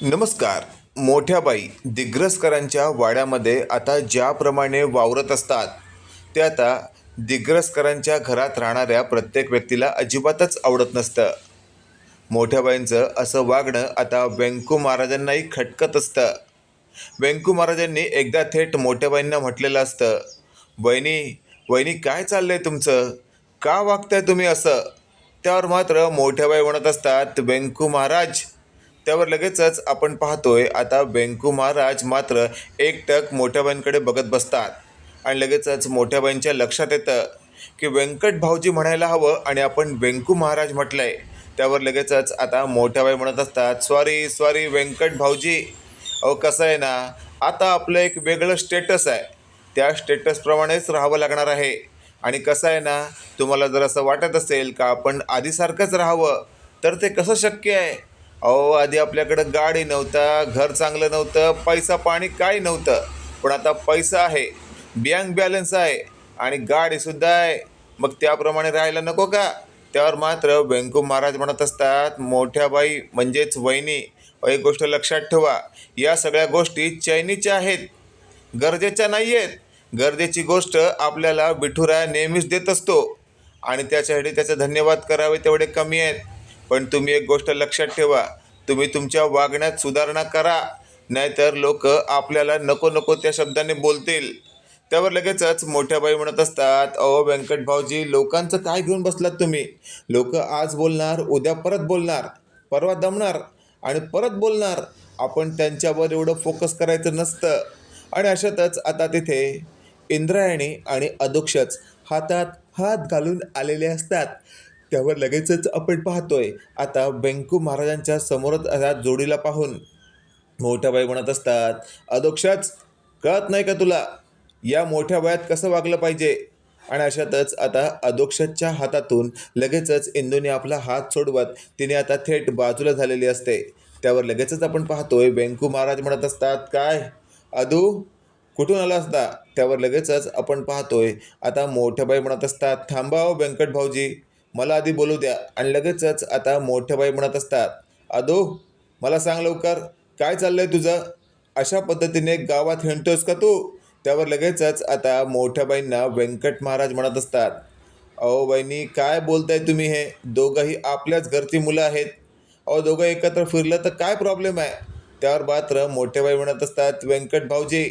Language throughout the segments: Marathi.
नमस्कार. मोठ्या बाई दिग्रसकरांच्या वाड्यामध्ये आता ज्याप्रमाणे वावरत असतात ते आता दिग्रसकरांच्या घरात राहणाऱ्या प्रत्येक व्यक्तीला अजिबातच आवडत नसतं. मोठ्याबाईंचं असं वागणं आता व्यंकू महाराजांनाही खटकत असतं. व्यंकू महाराजांनी एकदा थेट मोठ्याबाईंना म्हटलेलं असतं वहिनी वहिनी काय चाललं आहे तुमचं? का वागताय तुम्ही असं? त्यावर मात्र मोठ्याबाई म्हणत असतात व्यंकू महाराज त्यावर लगेचच आपण पाहतोय आता व्यंकू महाराज मात्र एकटक मोठ्याबाईंकडे बघत बसतात. आणि लगेचच मोठ्याबाईंच्या लक्षात येतं की व्यंकट भाऊजी म्हणायला हवं आणि आपण व्यंकू महाराज म्हटलंय. त्यावर लगेचच आता मोठ्याबाई म्हणत असतात सॉरी सॉरी व्यंकट भाऊजी. अहो कसं आहे ना आता आपलं एक वेगळं स्टेटस आहे. त्या स्टेटसप्रमाणेच राहावं लागणार आहे. आणि कसं आहे ना तुम्हाला जर असं वाटत असेल का आपण आधीसारखंच राहावं तर ते कसं शक्य आहे? अहो आधी आपल्याकडं गाडी नव्हता घर चांगलं नव्हतं पैसा पाणी काही नव्हतं. पण आता पैसा आहे बँक बॅलन्स आहे आणि गाडीसुद्धा आहे. मग त्याप्रमाणे राहायला नको का? त्यावर मात्र व्यंकू महाराज म्हणत असतात मोठ्या बाई म्हणजेच वहिनी एक गोष्ट लक्षात ठेवा या सगळ्या गोष्टी चैनीच्या आहेत गरजेच्या नाही आहेत गरजेची गोष्ट आपल्याला विठुराया नेहमीच देत असतो आणि त्याच्यासाठी त्याचे धन्यवाद करावे तेवढे कमी आहेत. पण तुम्ही एक गोष्ट लक्षात ठेवा. तुम्ही तुमच्या वागण्यात सुधारणा करा. नाहीतर लोक आपल्याला नको नको त्या शब्दाने बोलतील. त्यावर लगेचच मोठ्या बाई म्हणत असतात अहो व्यंकट भाऊजी लोकांचं काय घेऊन बसलात तुम्ही? लोक आज बोलणार उद्या परत बोलणार परवा दमणार आणि परत बोलणार. आपण त्यांच्यावर एवढं फोकस करायचं नसतं. आणि अशातच आता तिथे इंद्रायणी आणि अधोक्षच हातात हात घालून आलेले असतात. त्यावर लगेचच आपण पाहतोय. आता व्यंकू महाराजांच्या समोरच ह्या जोडीला पाहून मोठ्या बाई म्हणत असतात अदोक्षच कळत नाही का तुला? या मोठ्या वयात कसं वागलं पाहिजे? आणि अशातच आता अदोक्षच्या हातातून लगेचच इंदूने आपला हात सोडवत तिने आता थेट बाजूला झालेली असते. त्यावर लगेचच आपण पाहतोय व्यंकू महाराज म्हणत असतात काय? अदू कुठून आला असता? त्यावर लगेचच आपण पाहतोय आता मोठ्या बाई म्हणत असतात थांबाव हो, व्यंकट भाऊजी. मला आधी बोलू द्या आणि लगेचच आता मोठ्या बाई म्हणत असतात अदो मला सांग लवकर काय चाललं आहे तुझं? अशा पद्धतीने गावात हिंडतोस का तू? त्यावर लगेचच आता मोठ्या बाईंना व्यंकट महाराज म्हणत असतात अहो बहिणी काय बोलताय तुम्ही हे? दोघंही आपल्याच घरची मुलं आहेत. अहो दोघं एकत्र फिरलं तर काय प्रॉब्लेम आहे? त्यावर मात्र मोठ्या बाई म्हणत असतात व्यंकट भाऊजी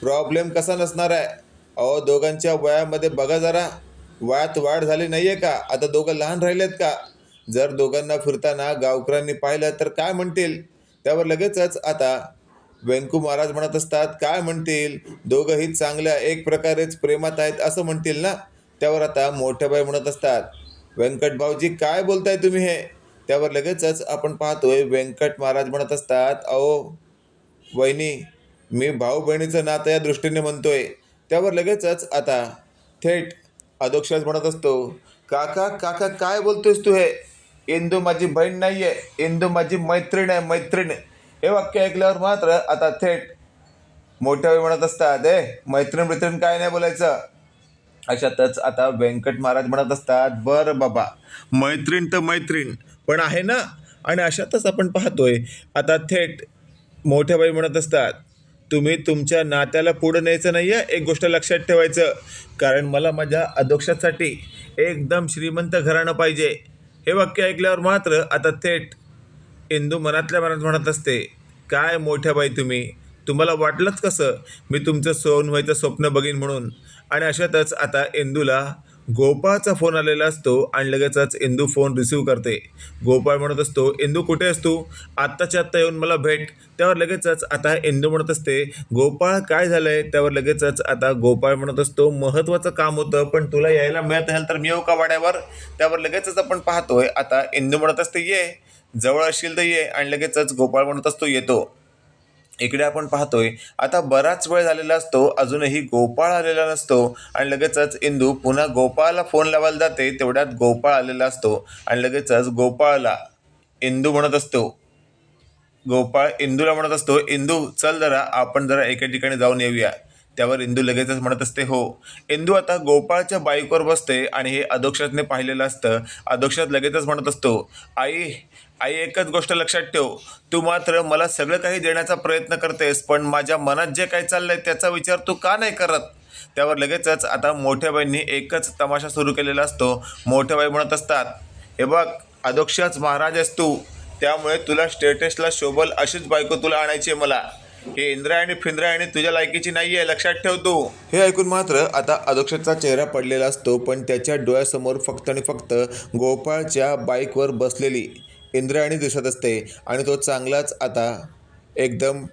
प्रॉब्लेम कसा नसणार आहे? अहो दोघांच्या वयामध्ये बघा जरा. वयात वाढ झाली नाही आहे का? आता दोघं लहान राहिलेत का? जर दोघांना फिरताना गावकऱ्यांनी पाहिलं तर काय म्हणतील? त्यावर लगेचच आता व्यंकू महाराज म्हणत असतात काय म्हणतील? दोघंही चांगल्या एक प्रकारेच प्रेमात आहेत असं म्हणतील ना? त्यावर आता मोठ्याबाई म्हणत असतात व्यंकट भाऊजी काय बोलताय तुम्ही हे? त्यावर लगेचच आपण पाहतोय व्यंकट महाराज म्हणत असतात अहो वहिनी मी भाऊ बहिणीचं नातं या दृष्टीने म्हणतोय. त्यावर लगेचच आता थेट अधोक्षात म्हणत असतो काका काका काय बोलतोयस तू हे? इंदू माझी बहीण नाही आहे इंदू माझी मैत्रीण आहे मैत्रीण. हे वाक्य ऐकल्यावर मात्र आता थेट मोठ्या वेळी म्हणत असतात ए मैत्रीण मैत्रीण काय नाही बोलायचं. अशातच आता व्यंकट महाराज म्हणत असतात बरं बाबा मैत्रीण तर मैत्रीण पण आहे ना? आणि अशातच आपण पाहतोय आता थेट मोठ्या बाई म्हणत असतात तुम्ही तुमच्या नात्याला पुढं न्यायचं नाही आहे एक गोष्ट लक्षात ठेवायचं. कारण मला माझ्या अध्यक्षासाठी एकदम श्रीमंत घराणं पाहिजे. हे वाक्य ऐकल्यावर मात्र आता थेट इंदू मनातल्या मनात म्हणत असते काय मोठ्या बाई तुम्ही? तुम्हाला वाटलंच कसं? मी तुमचं सोन व्हायचं स्वप्न बघीन म्हणून. आणि अशातच आता इंदूला गोपाळचा फोन आलेला असतो आणि लगेचच इंदू फोन रिसीव करते. गोपाळ म्हणत असतो इंदू कुठे असतो आत्ताच्या आत्ता येऊन मला भेट. त्यावर लगेचच आता इंदू म्हणत असते गोपाळ काय झालं आहे त्यावर लगेचच आता गोपाळ म्हणत असतो महत्त्वाचं काम होतं पण तुला यायला मिळत असेल तर मी येऊ का वाड्यावर? त्यावर लगेचच आपण पाहतोय आता इंदू म्हणत असते ये जवळ असशील तर ये. आणि लगेचच गोपाळ म्हणत असतो येतो. इकडे आपण पाहतोय आता बराच वेळ झालेला असतो अजूनही गोपाळ आलेला नसतो आणि लगेचच इंदू पुन्हा गोपाळला फोन लावायला जाते तेवढ्यात गोपाळ आलेला असतो आणि लगेचच गोपाळला इंदू म्हणत असतो. गोपाळ इंदूला म्हणत असतो इंदू चल जरा आपण जरा एका ठिकाणी जाऊन येऊया. त्यावर इंदू लगेचच म्हणत असते हो. इंदू आता गोपाळच्या बाईकवर बसते आणि हे अधोक्षातने पाहिलेलं असतं. अधोक्षात लगेचच म्हणत असतो आई आई एकच गोष्ट लक्षात ठेव. तू मात्र मला सगळं काही देण्याचा प्रयत्न करतेस पण माझ्या मनात जे काही चाललंय त्याचा विचार तू का नाही करत? त्यावर लगेचच आता मोठ्या बाईंनी एकच तमाशा सुरू केलेला असतो. मोठ्या बाई म्हणत असतात हे बघ अधोक्षच महाराज आहेस तू. त्यामुळे तुला स्टेटसला शोभल अशीच बायको तुला आणायची आहे मला. हे इंद्रायणी फिंद्रायणी तुझ्या लायकीची नाही आहे लक्षात ठेव तू. हे ऐकून मात्र आता अध्यक्षाचा चेहरा पडलेला असतो पण त्याच्या डोळ्यासमोर फक्त आणि फक्त गोपाळच्या बाईकवर बसलेली इंद्रायणी दिसत असते. आणि तो चांगलाच आता एकदम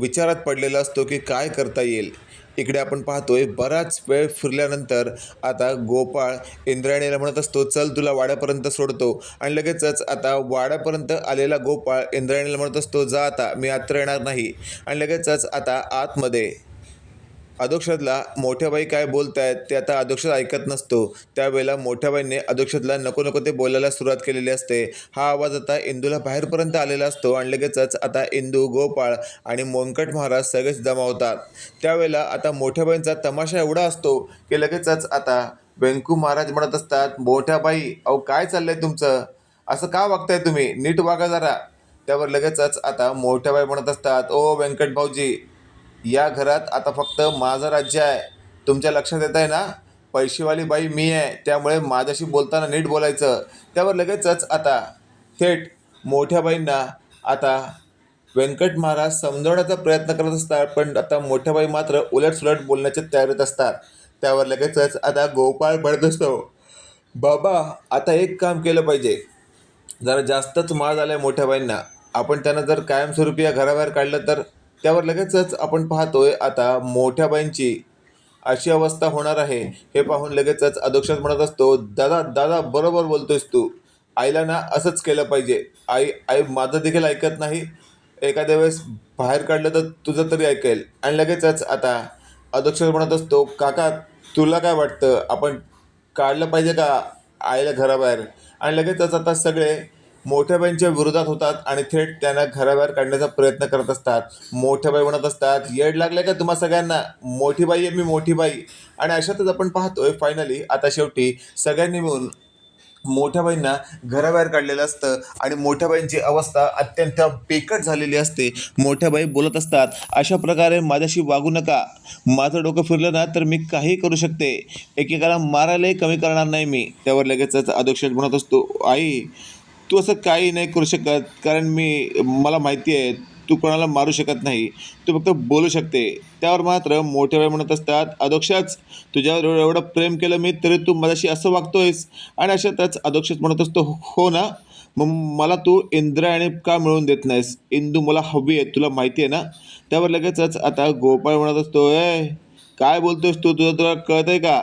विचारात पडलेला असतो की काय करता येईल. इकडे आपण पाहतोय बराच वेळ फिरल्यानंतर आता गोपाळ इंद्रायणीला म्हणत असतो चल तुला वाड्यापर्यंत सोडतो. आणि लगेचच आता वाड्यापर्यंत आलेला गोपाळ इंद्रायणीला म्हणत असतो जा आता मी आत्र येणार नाही. आणि लगेचच आता आतमध्ये अधोक्षतला मोठ्याबाई काय बोलत आहेत ते आता अधोक्षत ऐकत नसतो. त्यावेळेला मोठ्याबाईंनी अधोक्षतला नको नको ते बोलायला सुरुवात केलेली असते. हा आवाज आता इंदूला बाहेरपर्यंत आलेला असतो आणि लगेचच आता इंदू गोपाळ आणि मोंकट महाराज सगळेच जमा होतात त्यावेळेला आता मोठ्याबाईंचा तमाशा एवढा असतो की लगेचच आता व्यंकू महाराज म्हणत असतात मोठ्याबाई अहो काय चाललंय तुमचं? असं का वागताय तुम्ही? नीट वागा जरा. त्यावर लगेचच आता मोठ्याबाई म्हणत असतात ओ व्यंकट भाऊजी या घरात आता फक्त माझं राज्य आहे. तुमच्या लक्षात येत आहे ना? पैसेवाली बाई मी आहे. त्यामुळे माझ्याशी बोलताना नीट बोलायचं. त्यावर लगेचच आता थेट मोठ्या बाईंना आता व्यंकट महाराज समजवण्याचा प्रयत्न करत असतात पण आता मोठ्या बाई मात्र उलटसुलट बोलण्याच्या तयारीत असतात. त्यावर लगेचच आता गोपाळ भरत असतो. बाबा आता एक काम केलं पाहिजे. जरा जास्तच माळ झाला आहे मोठ्या बाईंना. आपण त्यांना जर कायमस्वरूपी या घराबाहेर काढलं तर? त्यावर लगेचच आपण पाहतोय आता मोठ्या बाईंची अशी अवस्था होणार आहे. हे पाहून लगेचच अध्यक्षच म्हणत असतो दादा दादा बरोबर बोलतोयस तू. आईला ना असंच केलं पाहिजे. आई आई माझं देखील ऐकत नाही. एखाद्या वेळेस बाहेर काढलं तर तुझं तरी ऐकेल. आणि लगेचच आता अध्यक्ष म्हणत असतो काका तुला काय वाटतं? आपण काढलं पाहिजे का आईला घराबाहेर? आणि लगेचच आता सगळे मोठ्या बाईंच्या विरोधात होतात आणि थेट त्यांना घराबाहेर काढण्याचा प्रयत्न करत असतात. मोठ्या बाई म्हणत असतात येड लागले का तुम्हा सगळ्यांना? मोठी बाई आहे मी मोठी बाई. आणि अशातच आपण पाहतोय फायनली आता शेवटी सगळ्यांनी मिळून मोठ्या बाईंना घराबाहेर काढलेलं असतं आणि मोठ्या बाईंची अवस्था अत्यंत बेकट झालेली असते. मोठ्या बाई बोलत असतात अशा प्रकारे माझ्याशी वागू नका. माझं डोकं फिरलं ना तर मी काही करू शकते. एकेकाला मारायलाही कमी करणार नाही मी. त्यावर लगेचच अध्यक्ष म्हणत असतो आई तू असं काही नाही करू शकत कारण मी मला माहिती आहे तू कोणाला मारू शकत नाही. तू फक्त बोलू शकते. त्यावर मात्र मोठे वेळ म्हणत असतात अध्यक्षच तुझ्यावर एवढं एवढं प्रेम केलं मी तरी तू माझ्याशी असं वागतोयस. आणि अशातच अध्यक्षच म्हणत असतो हो ना मग मला तू इंद्रायणी का मिळवून देत नाहीस? इंदू मला हवी आहे तुला माहिती आहे ना? त्यावर लगेचच आता गोपाळ म्हणत असतो ए काय बोलतोयस तू? तुझं तुला कळत आहे का?